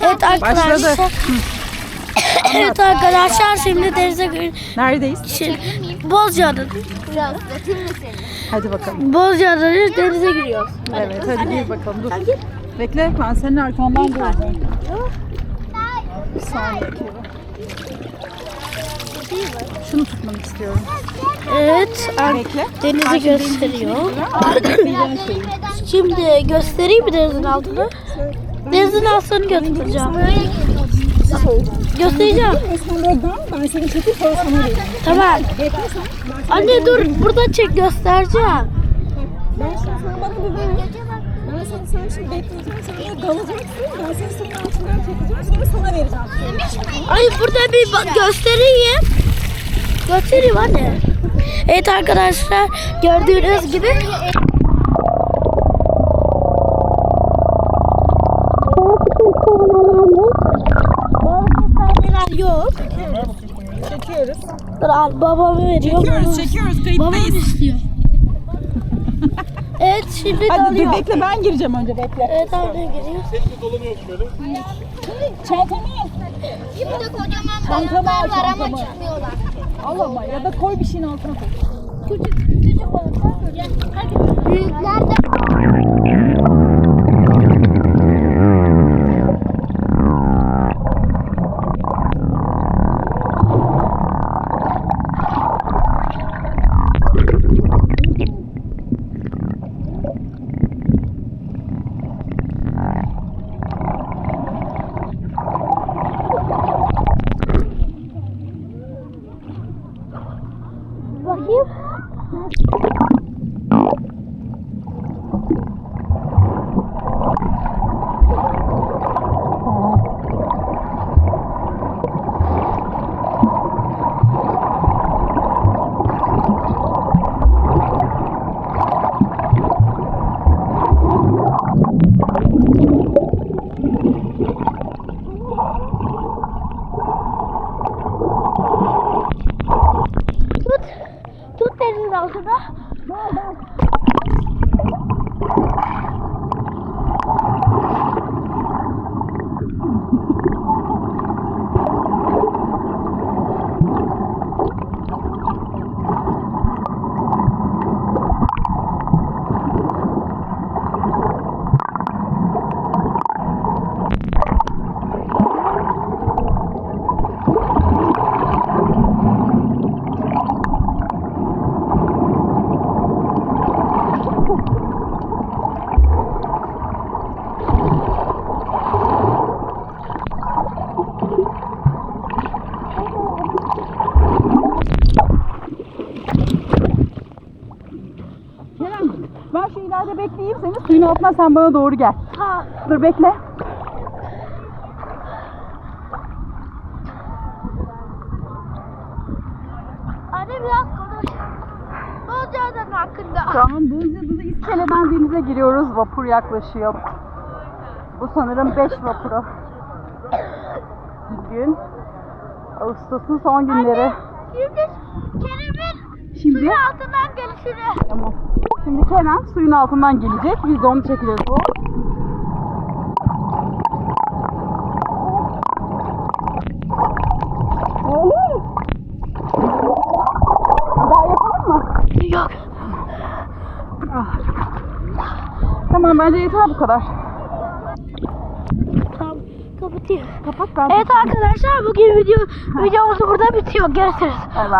Evet arkadaşlar. Başladı. evet arkadaşlar şimdi denize gir- Neredeyiz? şey, Bozcaada. Biraz ıslatayım mı seni? Hadi bakalım. Bozcaada denize giriyoruz. Evet hadi gir bakalım dur. Bekle ben senin arkandan göreceğim. Bir saniye. Şunu tutmanı istiyorum. Evet ar- Bekle. denizi gösteriyor. Şimdi göstereyim mi denizin altını? Denizin altını göstereceğim. Göstereceğim. Seni. Tamam. Anne dur burada çek göstereceğim. Ben şimdi bir ver. Ben sana sen şimdi seni. Ay burada bir bak göstereyim. Göstereyim anne. Evet arkadaşlar gördüğünüz gibi yok. Çekiyoruz. Dur al babama veriyorum. Çekiyoruz, çekiyoruz. Babam Kayıttayız. istiyor. evet şimdi Hadi dur dalıyor. bekle ben gireceğim önce bekle. Evet anne giriyor. Çantamı al. Burada kocaman Çantamı al, balıklar var ama çantamı. çıkmıyorlar. Al ama ya da koy bir şeyin altına koy. Küçük küçük balıklar. Büyükler de Tut. Tut denizin altına. Bekleyeyim seni suyun altına sen bana doğru gel. Ha. Dur bekle. Anne biraz konuş. Bozcaada'nın hakkında. Tamam Buzcaada'da İskele'den denize giriyoruz. Vapur yaklaşıyor. Bu sanırım 5 vapuru. Bugün Ağustos'un son günleri. Şimdi Kerem'in Şimdi suyun altından gelişini. Tamam. Şimdi Kenan suyun altından gelecek. Biz de onu çekeceğiz. Daha yapalım mı? Yok. Ah. Tamam bence yeter bu kadar. Tamam. Kapatayım. Kapat ben. Evet arkadaşlar bugün video videomuz burada bitiyor. Görüşürüz. Bay bay.